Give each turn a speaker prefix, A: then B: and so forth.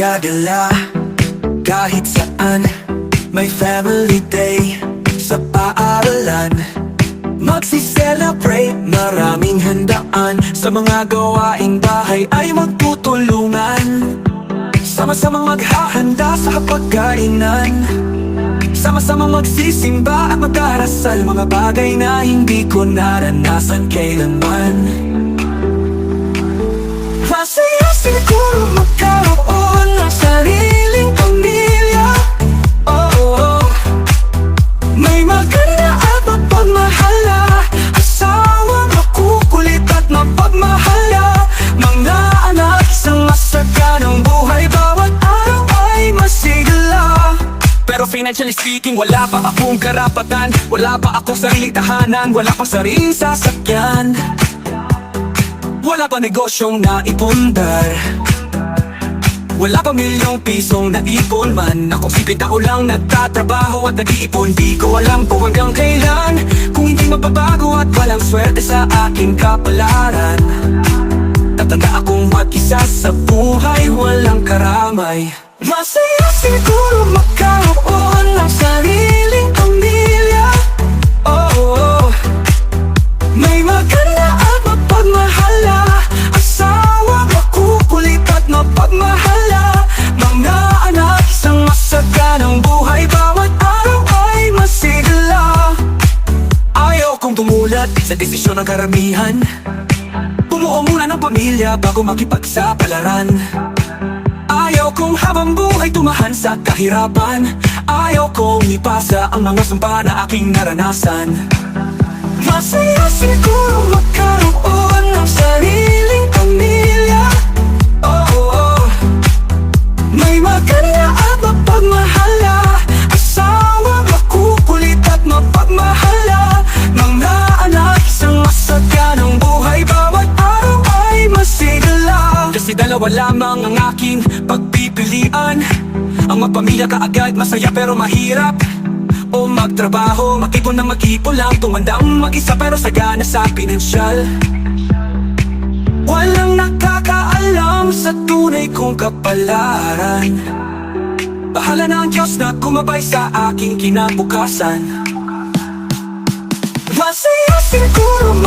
A: Gagala kahit saan May family day. Sa paaralan Magsi-celebrate, maraming handaan Sa mga gawaing bahay ay magtutulungan. Sama-samang maghahanda sa hapagkainan Sama-sama magsisimba at magdarasal. Mga bagay na hindi ko naranasan kailanman. Masaya siguro magkaroon ng sariling pamilya. Oh, oh, oh. May maganda at mapagmahala financially speaking, wala pa akong karapatan. Wala pa akong sariling tahanan. Wala pang sariling sasakyan. Wala pa negosyong naipundar. Wala pa milyong pisong naipon man. Ako simple tao lang nagtatrabaho at nag-iipon. Di ko alam kung hanggang kailan. Kung hindi magbabago at walang swerte sa aking kapalaran. Tatanda akong mag-isa sa buhay Walang karamay. Masaya siguro magkaroon sariling pamilya. Oh, oh, oh. May maganda at mapagmahala. Asawa makukulit at mapagmahala. Mga anak isang masaganang buhay. Bawat araw ay masigla. Ayaw kong tumulat sa desisyon ng karamihan. Bumuo muna ng pamilya bago makipagsapalaran Ayaw kong habang buhay tumahan sa kahirapan. Ayaw kong ipasa ang mga sumpa na aking naranasan. Masaya siguro magkaroon ng sariling pamilya. Oh, oh, oh. May maganda at mapagmahala. Asawa makukulit at mapagmahala. Mga anak isang masaganang buhay. Bawat araw ay masigla. Kasi dalawa lamang ang aking pagpipilian Ang mapamilya kaagad masaya pero mahirap. O magtrabaho, mag-ipon na mag-ipon lang. Tumandang mag-isa pero sagana sa pinansyal. Walang nakakaalam sa tunay kong kapalaran. Bahala na ang Diyos na kumabay sa aking kinabukasan. Masaya siguro